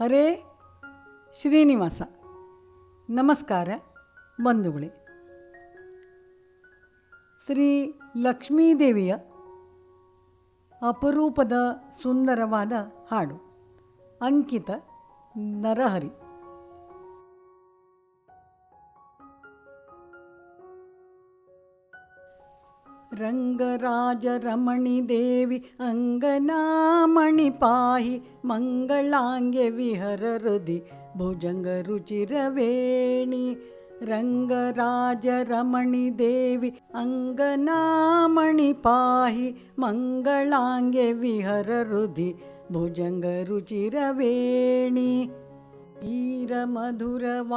ಹರೇ ಶ್ರೀನಿವಾಸ. ನಮಸ್ಕಾರ ಬಂಧುಗಳೇ. ಶ್ರೀ ಲಕ್ಷ್ಮೀದೇವಿಯ ಅಪರೂಪದ ಸುಂದರವಾದ ಹಾಡು ಅಂಕಿತ ನರಹರಿ. रङ्गराजरमणि देवि अङ्गनामणि पाहि मङ्गलाङ्गे विहरहृदि भुजङ्गरुचिरवेणि रङ्गराजरमणि देवि अङ्गनामणि पाहि मङ्गलाङ्गे विहरहृदि भुजङ्गरुचिरवेणि ईरमधुरवाणी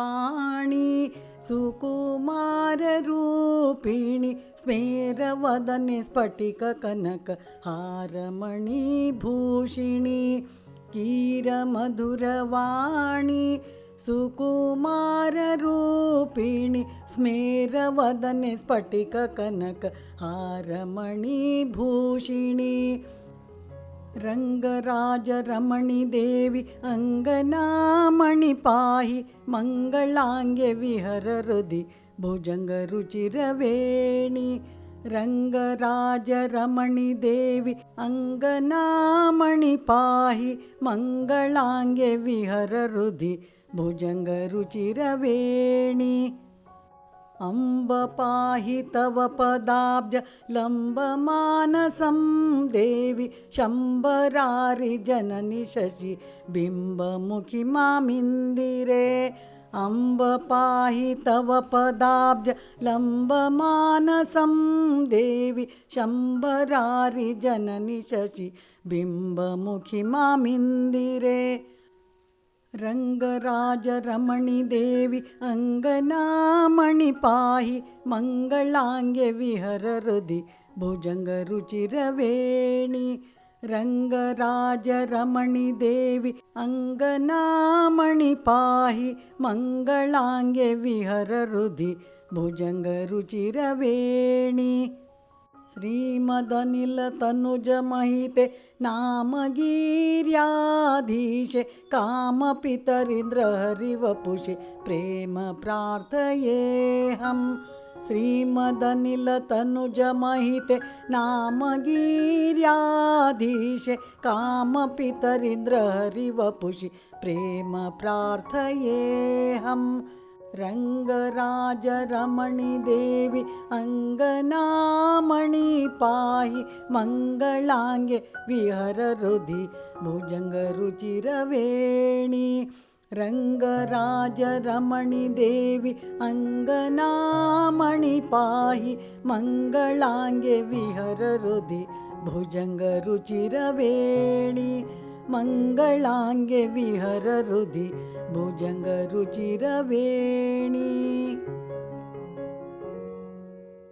सुकुमाररूपिणि स्मेरवदने स्फटिककनक हारमणिभूषिणि कीरमधुरवाणी सुकुमाररूपिणि स्मेरवदने स्फटिककनक रङ्गराजरमणि देवि अङ्गनामणि पाहि मङ्गलाङ्गे विहरहृदि भुजङ्गरुचिरवेणि रङ्गराजरमणि देवि अङ्गनामणि पाहि मङ्गलाङ्गे विहरहृदि भुजङ्गरुचिरवेणि अम्ब पाहि तव पदाब्ज लम्बमानसं देवि शम्बरारि जननि शशि बिम्बमुखि मामिन्दिरे। अम्ब पाहि तव पदाब्ज लम्बमानसं देवि शम्बरारि जननि शशि बिम्बमुखि मामिन्दिरे रङ्गराजरमणि देवि अङ्गनामणि पाहि मङ्गलाङ्गे विहरहृदि भुजङ्गरुचिरवेणि रङ्गराजरमणि देवि अङ्गनामणि पाहि मङ्गलाङ्गे विहरहृदि भुजङ्गरुचिरवेणि श्रीमदनिलतनुजमहिते नामगीर्याधीशे कामपितरीन्द्रहरिवपुषे प्रेम प्रार्थयेऽहं श्रीमदनिलतनुजमहिते नामगीर्याधीशे कामपितरीन्द्रहरिवपुषि प्रेम प्रार्थयेऽहम् रङ्गराजरमणि देवि अङ्गनामणि पाहि मङ्गलाङ्गे विहरहृदि भुजङ्गरुचिरवेणि रङ्गराजरमणि देवि अङ्गनामणि पाहि मङ्गलाङ्गे विहरहृदि भुजङ्गरुचिरवेणि मङ्गलाङ्गे विहरहृदि भुजङ्गरुचिरवेणि